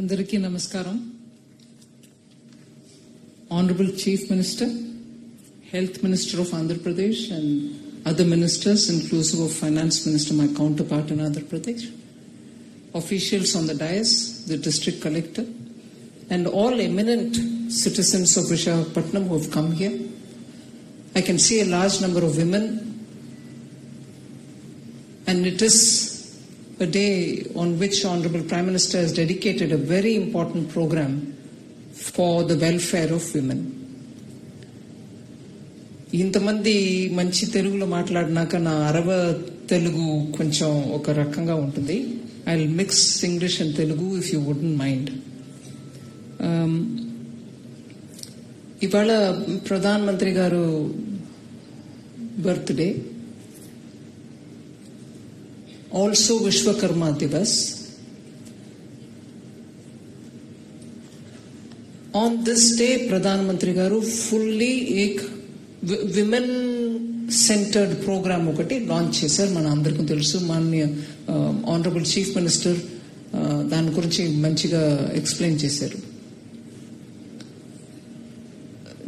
అందరికీ నమస్కారం honourable chief minister health minister of Andhra Pradesh and other ministers inclusive of finance minister, my counterpart in Andhra Pradesh, officials on the dais, the district collector, and all eminent citizens of Vishakhapatnam who have come here. I can see a large number of women, and it is a day on which Honorable Prime Minister has dedicated a very important program for the welfare of women. ఇంతమంది మంచి తెలుగులో మాట్లాడినాక నా అరవ తెలుగు కొంచెం ఒక రకంగా ఉంటుంది I will mix English and Telugu if you wouldn't mind ఇవాళ ప్రధానమంత్రి garu birthday also Vishwakarma Divas on this day ప్రధానమంత్రి గారు ఫుల్లీ ఏక్ విమెన్ సెంటర్డ్ ప్రోగ్రామ్ ఒకటి లాంచ్ చేశారు మన అందరికీ తెలుసు మాన్య ఆనరబుల్ చీఫ్ మినిస్టర్ దాని గురించి మంచిగా ఎక్స్ప్లెయిన్ చేశారు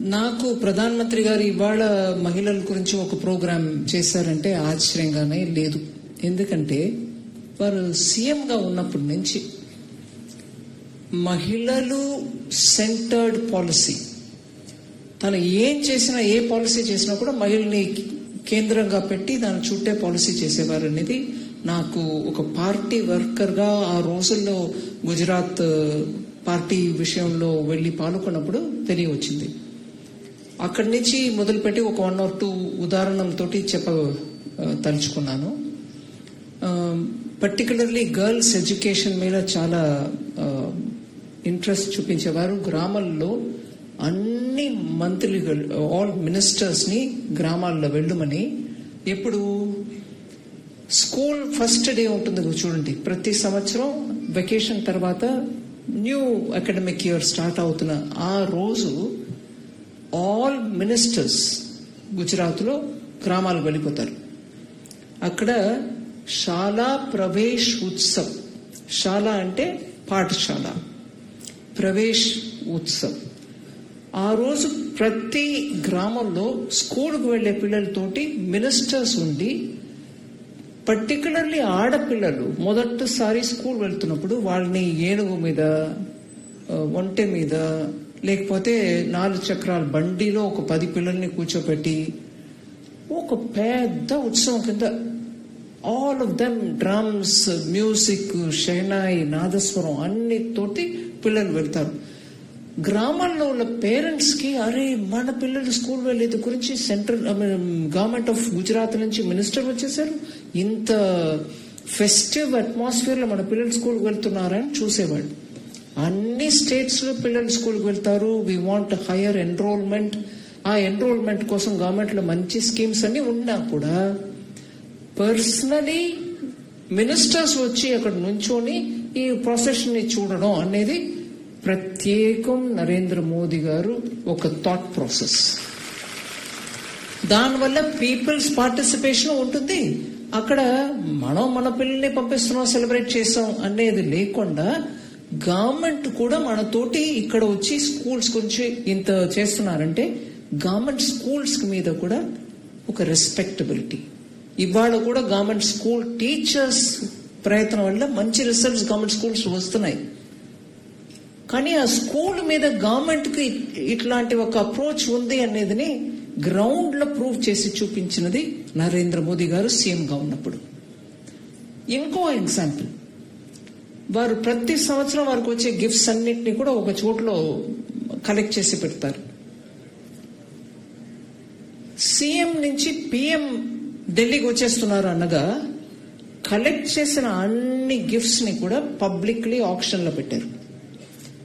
నాకు ప్రధానమంత్రి గారు ఇవాళ మహిళల గురించి ఒక ప్రోగ్రాం చేశారంటే ఆశ్చర్యంగానే లేదు ఎందుకంటే వారు సీఎంగా ఉన్నప్పటి నుంచి మహిళలు సెంటర్డ్ పాలసీ తను ఏం చేసినా ఏ పాలసీ చేసినా కూడా మహిళని కేంద్రంగా పెట్టి దాని చుట్టే పాలసీ చేసేవారు అనేది నాకు ఒక పార్టీ వర్కర్గా ఆ రోజుల్లో గుజరాత్ పార్టీ విషయంలో వెళ్ళి పాల్గొన్నప్పుడు తెలియవచ్చింది. అక్కడి నుంచి మొదలుపెట్టి ఒక వన్ ఆర్ టూ ఉదాహరణలతోటి చెప్ప తలుచుకున్నాను. పర్టికులర్లీ గర్ల్స్ ఎడ్యుకేషన్ మీద చాలా um, ఇంట్రెస్ట్ చూపించేవారు. గ్రామాల్లో అన్ని మంత్రులు ఆల్ మినిస్టర్స్ని గ్రామాల్లో వెళ్ళమని ఇప్పుడు స్కూల్ ఫస్ట్ డే ఉంటుంది చూడండి. ప్రతి సంవత్సరం వెకేషన్ తర్వాత న్యూ అకాడమిక్ ఇయర్ స్టార్ట్ అవుతున్న ఆ రోజు ఆల్ మినిస్టర్స్ గుజరాత్లో గ్రామాలు వెళ్ళిపోతారు. అక్కడ శాలా ప్రవేశ్ ఉత్సవ్. శాల అంటే పాఠశాల. ప్రవేశ్ ఉత్సవ్. ఆ రోజు ప్రతి గ్రామంలో స్కూల్కి వెళ్ళే పిల్లలతోటి మినిస్టర్స్ ఉండి పర్టికులర్లీ ఆడపిల్లలు మొదటిసారి స్కూల్ వెళ్తున్నప్పుడు వాళ్ళని ఏనుగు మీద ఒంటె మీద లేకపోతే నాలుగు చక్రాల బండిలో ఒక పది పిల్లల్ని కూర్చోపెట్టి ఒక పెద్ద ఉత్సవం కింద all of them drums music shehnai nadaswaram అన్నితోటి పిల్లలు వెళ్తారు. గ్రామాల్లో ఉన్న పేరెంట్స్కి అరే మన పిల్లలు స్కూల్ వెళ్ళేది గురించి సెంట్రల్ గవర్నమెంట్ ఆఫ్ గుజరాత్ నుంచి మినిస్టర్ వచ్చేసారు. ఇంత ఫెస్టివ్ అట్మాస్ఫియర్లో మన పిల్లలు స్కూల్కి వెళ్తున్నారని చూసేవాళ్ళు. అన్ని స్టేట్స్లో పిల్లలు స్కూల్కి వెళ్తారు. వి వాంట్ హైయర్ ఎన్రోల్మెంట్ ఆ ఎన్రోల్మెంట్ కోసం గవర్నమెంట్లో మంచి స్కీమ్స్ అన్ని ఉన్నా కూడా పర్సనలీ మినిస్టర్స్ వచ్చి అక్కడ నుంచొని ఈ ప్రొసెషన్ని చూడడం అనేది ప్రత్యేకం నరేంద్ర మోదీ గారు ఒక థాట్ ప్రాసెస్ దానివల్ల పీపుల్స్ పార్టిసిపేషన్ ఉంటుంది. అక్కడ మనం మన పిల్లల్ని పంపిస్తున్నాం సెలబ్రేట్ చేసాం అనేది లేకుండా గవర్నమెంట్ కూడా మనతోటి ఇక్కడ వచ్చి స్కూల్స్ గురించి ఇంత చేస్తున్నారంటే గవర్నమెంట్ స్కూల్స్ మీద కూడా ఒక రెస్పెక్టబిలిటీ ఇవాళ కూడా గవర్నమెంట్ స్కూల్ టీచర్స్ ప్రయత్నం వల్ల మంచి రిజల్ట్స్ గవర్నమెంట్ స్కూల్స్ వస్తున్నాయి. కానీ ఆ స్కూల్ మీద గవర్నమెంట్కి ఇట్లాంటి ఒక అప్రోచ్ ఉంది అనేదిని గ్రౌండ్లో ప్రూవ్ చేసి చూపించినది నరేంద్ర మోదీ గారు సీఎంగా ఉన్నప్పుడు. ఇంకో ఎగ్జాంపుల్ వారు ప్రతి సంవత్సరం వారికి వచ్చే గిఫ్ట్స్ అన్నిటిని కూడా ఒక చోట్లో కలెక్ట్ చేసి పెడతారు. సీఎం నుంచి పిఎం ఢిల్లీకి వచ్చేస్తున్నారు అనగా కలెక్ట్ చేసిన అన్ని గిఫ్ట్స్ని కూడా పబ్లిక్లీ ఆప్షన్లో పెట్టారు.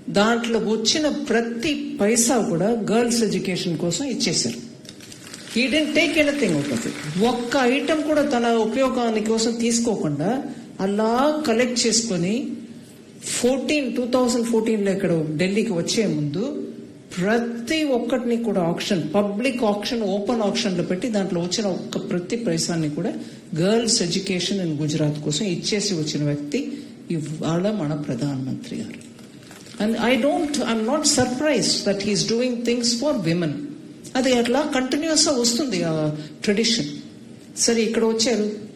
దాంట్లో వచ్చిన ప్రతి పైసా కూడా గర్ల్స్ ఎడ్యుకేషన్ కోసం ఇచ్చేశారు. He didn't take anything out ఒక్క ఐటమ్ కూడా తన ఉపయోగాని కోసం తీసుకోకుండా అలా కలెక్ట్ చేసుకొని ఫోర్టీన్ టూ థౌజండ్ ఫోర్టీన్లో ఇక్కడ ఢిల్లీకి వచ్చే ముందు ప్రతి ఒక్కటిని కూడా ఆప్షన్ పబ్లిక్ ఆప్షన్ ఓపెన్ ఆప్షన్లో పెట్టి దాంట్లో వచ్చిన ఒక్క ప్రతి పైసాన్ని కూడా గర్ల్స్ ఎడ్యుకేషన్ ఇన్ గుజరాత్ కోసం ఇచ్చేసి వచ్చిన వ్యక్తి ఇవాళ మన ప్రధానమంత్రి garu. And I don't I'm not surprise that he's doing things for women అది అట్లా కంటిన్యూస్గా వస్తుంది ఆ ట్రెడిషన్ సరే ఇక్కడ వచ్చారు.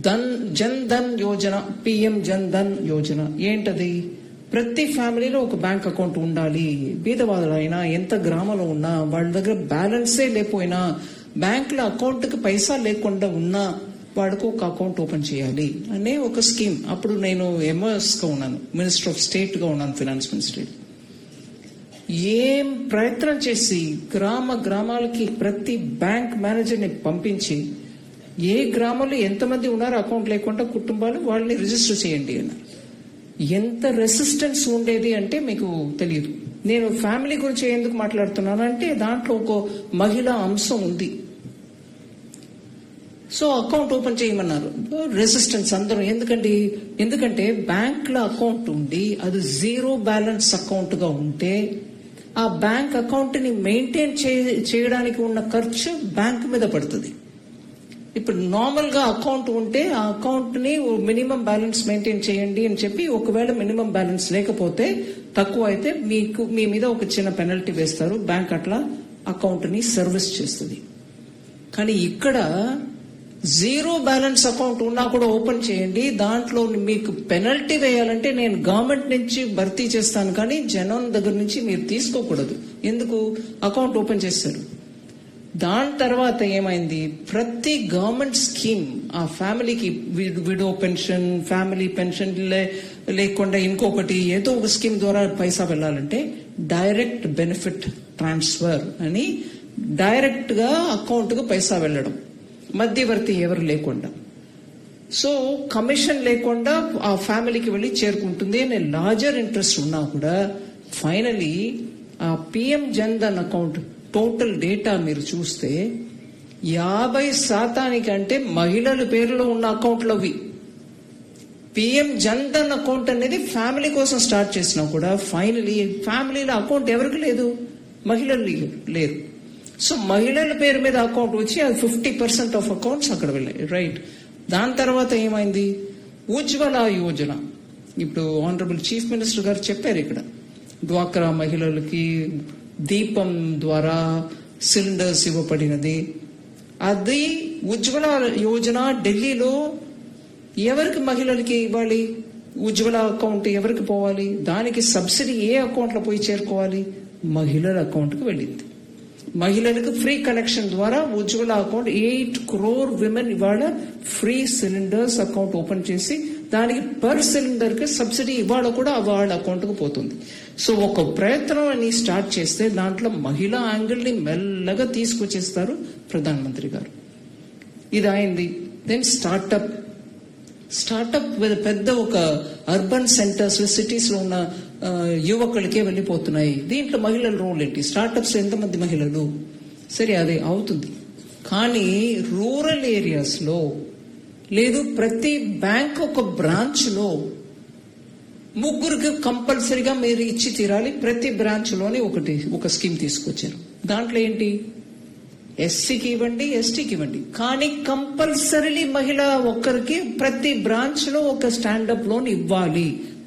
ధన్ జన్ ధన్ యోజన పిఎం జన్ ధన్ యోజన. ఏంటది? ప్రతి ఫ్యామిలీలో ఒక బ్యాంక్ అకౌంట్ ఉండాలి. బీదవాదులైనా ఎంత గ్రామంలో ఉన్నా వాళ్ళ దగ్గర బ్యాలెన్సే లేకపోయినా బ్యాంకుల అకౌంట్కి పైసా లేకుండా ఉన్నా వాడికి ఒక అకౌంట్ ఓపెన్ చేయాలి. అనే ఒక స్కీమ్. అప్పుడు నేను ఎంఎస్గా ఉన్నాను. మినిస్టర్ ఆఫ్ స్టేట్గా ఉన్నాను ఫినాన్స్ మినిస్టర్. ఏం ప్రయత్నం చేసి గ్రామ గ్రామాలకి ప్రతి బ్యాంక్ మేనేజర్ని పంపించి ఏ గ్రామంలో ఎంతమంది ఉన్నారో అకౌంట్ లేకుండా కుటుంబాలు వాళ్ళని రిజిస్టర్ చేయండి అన్నారు. ఎంత రెసిస్టెన్స్ ఉండేది అంటే మీకు తెలియదు నేను ఫ్యామిలీ గురించి ఎందుకు మాట్లాడుతున్నాను అంటే దాంట్లో ఒక మహిళా అంశం ఉంది. సో అకౌంట్ ఓపెన్ చేయమన్నారు. రెసిస్టెన్స్ అందరూ ఎందుకంటే ఎందుకంటే బ్యాంక్లో అకౌంట్ ఉండి అది జీరో బ్యాలెన్స్ అకౌంట్గా ఉంటే ఆ బ్యాంక్ అకౌంట్ని మెయింటైన్ చేయడానికి ఉన్న ఖర్చు బ్యాంక్ మీద పడుతుంది. ఇప్పుడు నార్మల్గా అకౌంట్ ఉంటే ఆ అకౌంట్ని మినిమం బ్యాలెన్స్ మెయింటైన్ చేయండి అని చెప్పి ఒకవేళ మినిమం బ్యాలెన్స్ లేకపోతే తక్కువ అయితే మీకు మీ మీద ఒక చిన్న పెనల్టీ వేస్తారు. బ్యాంక్ అట్లా అకౌంట్ని సర్వీస్ చేస్తుంది. కానీ ఇక్కడ జీరో బ్యాలెన్స్ అకౌంట్ ఉన్నా కూడా ఓపెన్ చేయండి. దాంట్లో మీకు పెనల్టీ వేయాలంటే నేను గవర్నమెంట్ నుంచి భర్తీ చేస్తాను కానీ జనం దగ్గర నుంచి మీరు తీసుకోకూడదు. ఎందుకు? అకౌంట్ ఓపెన్ చేస్తారు. దాని తర్వాత ఏమైంది? ప్రతి గవర్నమెంట్ స్కీమ్ ఆ ఫ్యామిలీకి విడో పెన్షన్ ఫ్యామిలీ పెన్షన్ లేకుండా ఇంకొకటి ఏదో ఒక స్కీమ్ ద్వారా పైసా వెళ్ళాలంటే డైరెక్ట్ బెనిఫిట్ ట్రాన్స్ఫర్ అని డైరెక్ట్గా అకౌంట్కు పైసా వెళ్ళడం. మధ్యవర్తి ఎవరు లేకుండా. సో కమిషన్ లేకుండా ఆ ఫ్యామిలీకి వెళ్ళి చేరుకుంటుంది అనే లార్జర్ ఇంట్రెస్ట్ ఉన్నా కూడా ఫైనలీ ఆ PM Jan Dhan account total data మీరు చూస్తే యాభై శాతానికంటే మహిళల పేరులో ఉన్న అకౌంట్లు అవి. పిఎం జన్ధన్ అకౌంట్ అనేది ఫ్యామిలీ కోసం స్టార్ట్ చేసినా కూడా ఫైనలీ ఫ్యామిలీలో అకౌంట్ ఎవరికి లేదు? మహిళలు లేరు సో మహిళల పేరు మీద అకౌంట్ వచ్చి అది ఫిఫ్టీ పర్సెంట్ ఆఫ్ అకౌంట్స్ అక్కడ వెళ్ళాయి. రైట్. దాని తర్వాత ఏమైంది? ఉజ్వల యోజన. ఇప్పుడు ఆనరబుల్ చీఫ్ మినిస్టర్ గారు చెప్పారు ఇక్కడ. డ్వాక్రా మహిళలకి దీపం ద్వారా సిలిండర్స్ ఇవ్వబడినది. అది ఉజ్వల యోజన ఢిల్లీలో ఎవరికి మహిళలకి ఇవ్వాలి? ఉజ్వల అకౌంట్ ఎవరికి పోవాలి? దానికి సబ్సిడీ ఏ అకౌంట్లో పోయి చేరుకోవాలి? మహిళల అకౌంట్కి వెళ్ళింది. మహిళలకు ఫ్రీ కనెక్షన్ ద్వారా Ujjwala account eight crore women ఇవాళ ఫ్రీ సిలిండర్స్ అకౌంట్ ఓపెన్ చేసి దానికి పర్ సిలిండర్కి సబ్సిడీ ఇవాళ కూడా వాళ్ళ అకౌంట్కు పోతుంది. సో ఒక ప్రయత్నం అని స్టార్ట్ చేస్తే దాంట్లో మహిళా యాంగిల్ని మెల్లగా తీసుకొచ్చేస్తారు ప్రధానమంత్రి గారు. ఇది అయింది. దెన్ స్టార్టప్ స్టార్టప్ పెద్ద ఒక అర్బన్ సెంటర్స్ సిటీస్లో ఉన్న యువకులకే వెళ్ళిపోతున్నాయి. దీంట్లో మహిళల రోల్ ఏంటి? స్టార్టప్స్ ఎంతమంది మహిళలు? సరే అదే అవుతుంది. కానీ రూరల్ ఏరియాస్లో లేదు ప్రతి బ్యాంక్ ఒక బ్రాంచ్లో ముగ్గురికి కంపల్సరిగా మీరు ఇచ్చి తీరాలి. ప్రతి బ్రాంచ్లోని ఒకటి ఒక స్కీమ్ తీసుకొచ్చారు. దాంట్లో ఏంటి? ఎస్సీకి ఇవ్వండి ఎస్టీకి ఇవ్వండి. కానీ కంపల్సరీలీ మహిళ ఒక్కరికి ప్రతి బ్రాంచ్లో ఒక స్టాండప్ లోన్ ఇవ్వాలి.